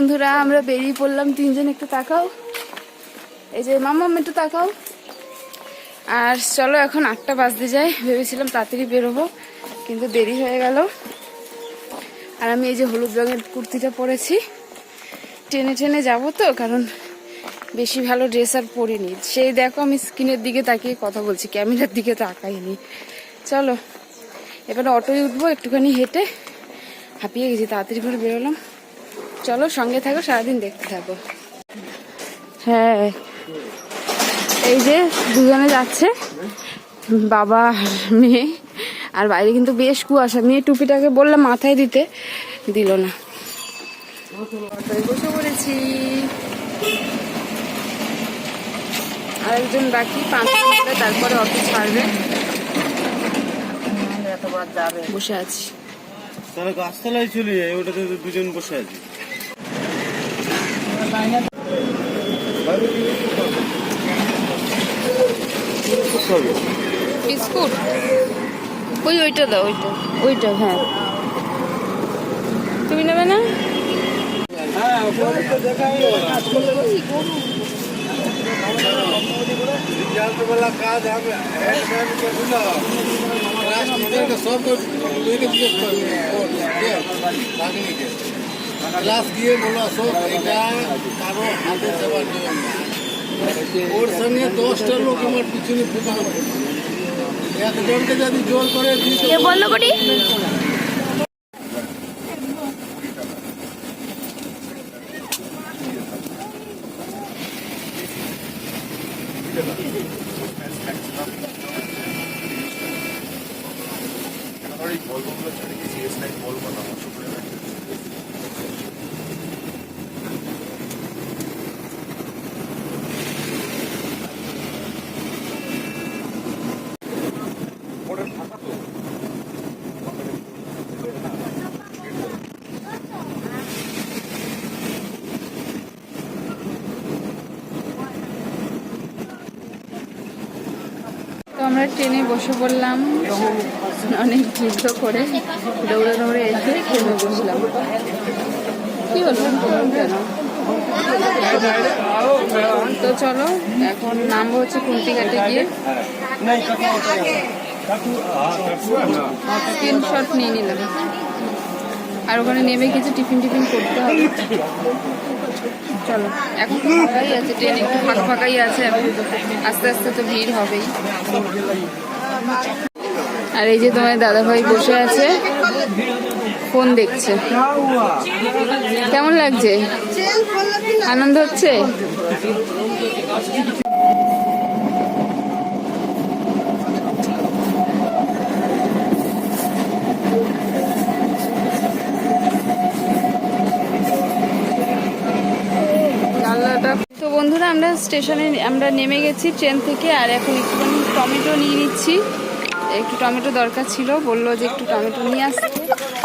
বন্ধুরা, আমরা বেরিয়ে পড়লাম। তিনজন একটু তাকাও। এই যে মাম্মাম একটু তাকাও। আর চলো, এখন আটটা বাজতে যায়। ভেবেছিলাম তাড়াতাড়ি বেরোবো, কিন্তু দেরি হয়ে গেল। আর আমি এই যে হলুদ রঙের কুর্তিটা পরেছি। টেনে টেনে যাব তো, কারণ বেশি ভালো ড্রেস আর পরিনি। সেই দেখো, আমি স্ক্রিনের দিকে তাকিয়ে কথা বলছি, ক্যামেরার দিকে তাকাইনি। চলো, এবারে অটোয় উঠবো, একটুখানি হেঁটে হাঁপিয়ে গেছি, তাড়াতাড়ি করে বেরোলাম। চলো সঙ্গে থাকো সারাদিন দেখতে থাকো। হ্যাঁ। এই যে দুজনে যাচ্ছে বাবা মেয়ে। আর বাইরে কিন্তু বেশ কুয়াশা। মেয়ে টুপিটাকে বললাম মাথায় দিতে দিল না। বসে পড়েছি। আরেকজন বাকি পাঁচ মিনিটে তারপরে অটো ছাড়বে। বসে আছি। তাহলে গাছতলায় চলে যায় ওটাতে দুজন বসে আছি। বিস্কুট? ওই ওইটা দাও ওইটা। ওইটা হ্যাঁ। তুমি নেবে না? সব ক্লাস গিয়ে বলো, সব এটা কারও হাতে দেওয়ার নিয়ম ওর সঙ্গে দশটা লোক আমার পিছনে ফুটানো একজনকে যদি জোর করে করি তো আমরা ট্রেনে বসে পড়লাম অনেক যুদ্ধ করে দৌড়ে দৌড়ে এসে ট্রেনে বসলাম। কি হলো কেন তো চলো, এখন নামবো হচ্ছে কুন্তি কুন্তিঘাটে গিয়ে। স্ক্রিনশট নিয়ে নিলাম। আর ওখানে নেমে কিছু টিফিন টিফিন করতে হবে। চলো। এখন তো ফাঁকাই আছে ট্রেন একটু ফাঁকা ফাঁকাই আছে আস্তে আস্তে তো ভিড় হবেই। আর এই যে তোমার দাদাভাই বসে আছে, ফোন দেখছে। কেমন লাগছে? আনন্দ হচ্ছে? স্টেশনে আমরা নেমে গেছি ট্রেন থেকে, আর এখন একটুখানি টমেটো নিয়ে নিচ্ছি। একটু টমেটো দরকার ছিল, বলল যে একটু টমেটো নিয়ে আসতে।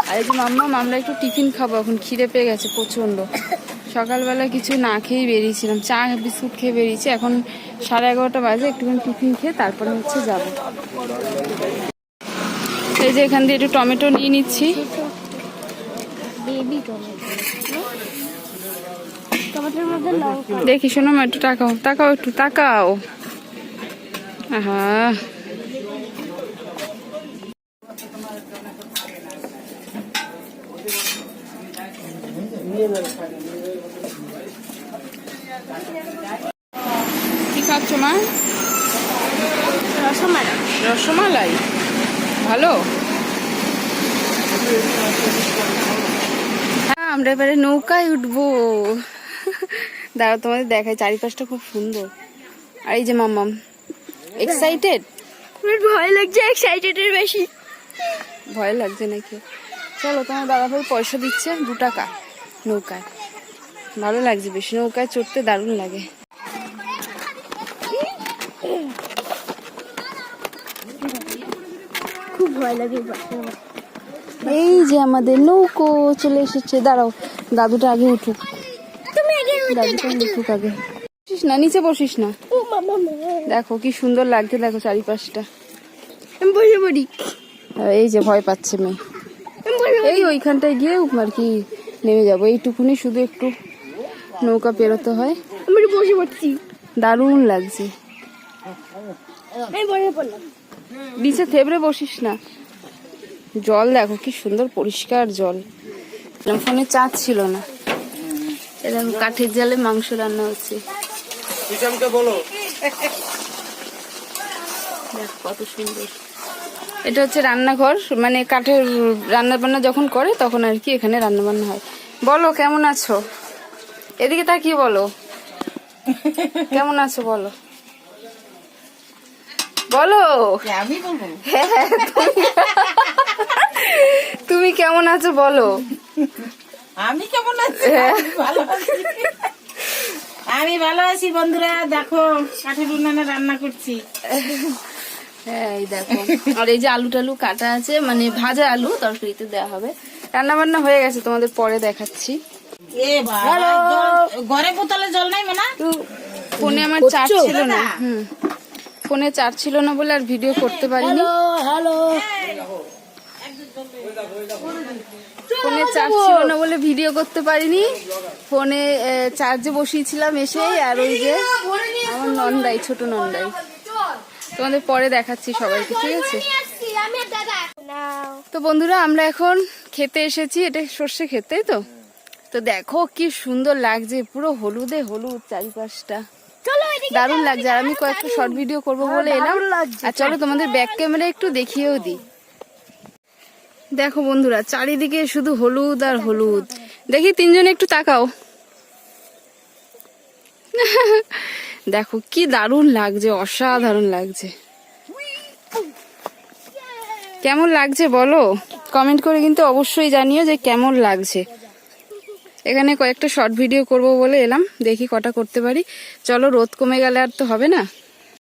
আর এই যে মাম্মাম আমরা একটু টিফিন খাব, এখন খিদে পেয়ে গেছে প্রচণ্ড। সকালবেলা কিছু না খেয়েই বেরিয়েছিলাম, চা, বিস্কুট খেয়ে বেরিয়েছি। এখন সাড়ে এগারোটা বাজে, একটুখানি টিফিন খেয়ে তারপরে হচ্ছে যাব। এই যে এখান দিয়ে একটু টমেটো নিয়ে নিচ্ছি। Baby tomato. টমেটোর মধ্যে লঙ্কা দেখি শোনো মা একটু তাকাও তাকাও একটু তাকাও। আহা। কি খাচ্ছ মা? রসমালাই। রসমালাই? ভালো? হ্যাঁ আমরা এবারে নৌকায় উঠবো। দাঁড়াও তোমাদের দেখায় চারিপাশটা খুব সুন্দর। আর এই যে মাম্মাম এক্সাইটেড ভয় লাগছে এক্সাইটেডের বেশি। ভয় লাগছে নাকি? চলো তোমার দাদা ভাই পয়সা দিচ্ছে দু টাকা নৌকায়। ভালো লাগছে বেশি নৌকায় চড়তে দারুণ লাগে। খুব ভয় লাগে। এই যে আমাদের নৌকো চলে এসেছে দাঁড়াও দাদুটা আগে উঠুক। বসিস না নিচে বসিস না। দেখো কি সুন্দর লাগছে দেখো চারিপাশটা। বসে পড়ি। এই যে ভয় পাচ্ছে মেয়ে। এই ওইখানটায় গিয়ে আর কি নেমে যাব। এইটুকুনি শুধু একটু নৌকা পেরোতে হয়। আমি বসে পড়ছি। দারুণ লাগছে। নিচে থেবড়ে বসিস না। জল দেখো কি সুন্দর পরিষ্কার জল। ফোনে চার্জ ছিল না। এরকম কাঠের জালে মাংস রান্না হচ্ছে। বলো। কত সুন্দর। এটা হচ্ছে রান্নাঘর মানে কাঠের রান্না বান্না যখন করে তখন আর কি এখানে রান্না বান্না হয়। বলো কেমন আছো? এদিকে তাকিয়ে বলো। কেমন আছো বলো? বলো। আমি বলব। হ্যাঁ, তুমি- তুমি কেমন আছো বলো। আমি কেমন আছি? ভালো আছি। আমি ভালো আছি বন্ধুরা দেখো কাঠের উনানে রান্না করছি। হ্যাঁ এই দেখো। আর এই যে আলু টালু কাটা আছে মানে ভাজা আলু তরকারিতে দেওয়া হবে। রান্না বান্না হয়ে গেছে তোমাদের পরে দেখাচ্ছি। ঘরে বোতলে জল নাই মানা? ফোনে আমার চার্জ ছিল না। হুম। ফোনে চার্জ ছিল না বলে আর ভিডিও করতে পারিনি। হ্যালো ফোনে চার্জ ছিল না বলে ভিডিও করতে পারিনি। ফোনে চার্জে বসিয়েছিলাম এসেই আর ওই যে আমার নন্দাই ছোট নন্দাই। তোমাদের পরে দেখাচ্ছি সবাইকে ঠিক আছে? তো বন্ধুরা আমরা এখন খেতে এসেছি এটা সর্ষে খেতে তো? তো দেখো কি সুন্দর লাগছে পুরো হলুদে হলুদ চারিপাশটা। চলো দারুণ লাগছে আর আমি কয়েকটা শর্ট ভিডিও করব বলে এলাম। আর চলো তোমাদের ব্যাক ক্যামেরা একটু দেখিয়েও দিই। দেখো বন্ধুরা, চারিদিকে শুধু হলুদ আর হলুদ। দেখি তিনজনে একটু তাকাও। দেখো, কি দারুণ লাগছে, অসাধারণ লাগছে। কেমন লাগছে বলো? কমেন্ট করে কিন্তু অবশ্যই জানিও যে কেমন লাগছে। এখানে কয়েকটা শর্ট ভিডিও করব বলে এলাম, দেখি কটা করতে পারি। চলো, রোদ কমে গেলে আর তো হবে না।